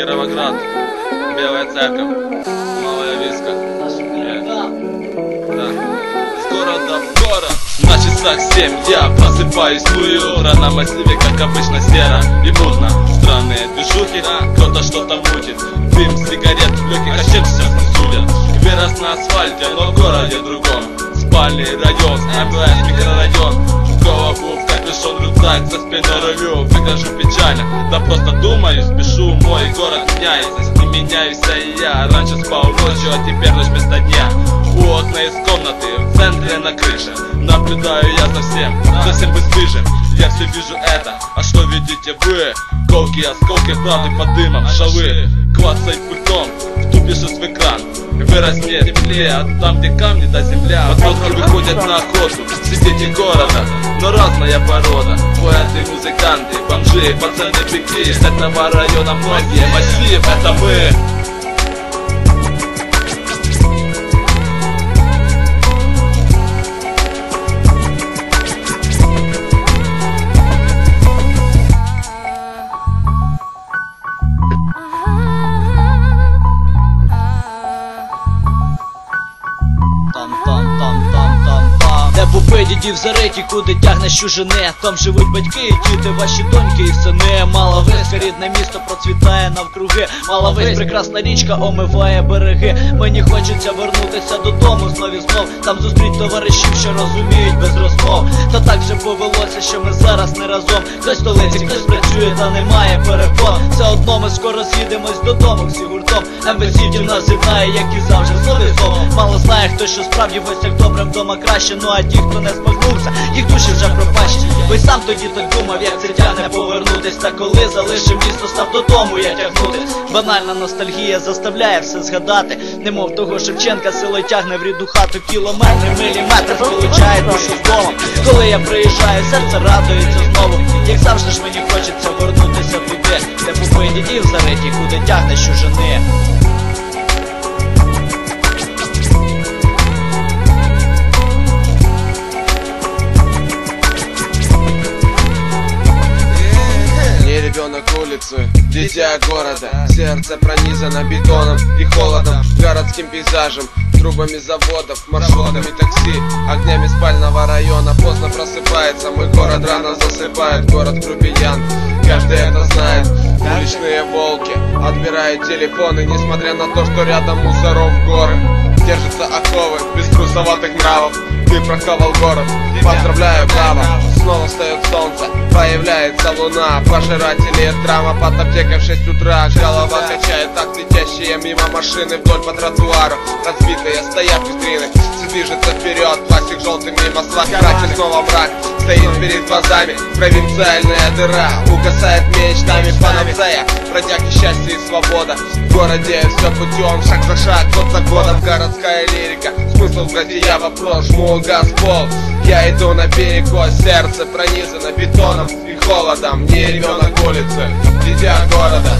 Кировоград, Белая Церковь, Малая Виска. Э, Да. С города в город. На часах семь я просыпаюсь утро На массиве, как обычно, серо и мутно Странные движухи, кто-то что-то мутит Дым сигарет в легких, а чем сейчас не судят Вырос на асфальте, но в городе другом Спальный район, МВС микрорайон Голову в рюкзак за спиной рулю Выгляжу печально, да просто думаю, спешу Мой город меняется, ним меняюсь и я Раньше спал ночью, а теперь ночь вместо дня. У окна из комнаты, в центре на крыше. Наблюдаю я за всем, за всем бесстыжим Я все вижу это, а что видите вы? Колки, осколки, правды под дымом, шалы Клацай пультом, втупишься в экран? Вырос не теплее, а там где камни до земля. Подростки выходят на охоту, сидите города Но разная порода, поэты, музыканты, бомжи, пацаны, быки С этого района многие, массив, это мы попи дідів зариті, куди тягне чужини. Там живуть батьки і діти, ваші доньки і сини. Маловиська, рідне місто процвітає навкруги. Маловиськ, прекрасна річка омиває береги. Мені хочеться вернутися додому знов і знов. Там зустріть товаришів, що розуміють без розмов. Та так вже повелося, що ми зараз не разом. Хтось столиці, хтось працює, та немає перепон. Все одно ми скоро з'їдемось додому всі гуртом. МВСІ нас з'єднає, як і завжди знову і знову. Мало знає, хто що справді в гостях добре вдома краще. Ну а ті, хто не змагнувся, їх душі вже пропащі. Ви сам тоді так думав, як це тягне повернутись. Та коли залишив місто, став додому я тягнути. Банальна ностальгія заставляє все згадати. Немов того Шевченка село тягне в рідну хату Кілометри, міліметри сполучає душу з домом. Коли я приїжджаю, серце радується знову. Як завжди ж мені хочеться вернутися туди Де попи дідів зариті, куди тягне чужини ребенок улицы, дитя города. Сердце пронизано бетоном и холодом Городским пейзажем, трубами заводов Маршрутами такси, огнями спального района Поздно просыпается, мой город рано засыпает Город грубиян, каждый это знает. Уличные волки отбирают телефоны Несмотря на то, что рядом мусоров горы. Держатся оковы без трусоватых нравов. Ты прохавал город, поздравляю, браво Снова встает солнце, появляется луна Пожиратели драма под аптекой в 6 утра Голова качает так летящие мимо машины Вдоль по тротуару, разбитые стоят витрины Все движется вперед, пластик желтый мимо Кстати, снова мрак, стоит перед глазами Провинциальная дыра, угасает мечтами Панацея, бродяги счастье и свобода В городе все путем, шаг за шаг, год за годом Городская лирика, смысл братья вопрос Жму газ в пол, я иду на перекос Сердце пронизано бетоном и холодом. Не ребенок улицы, дитя города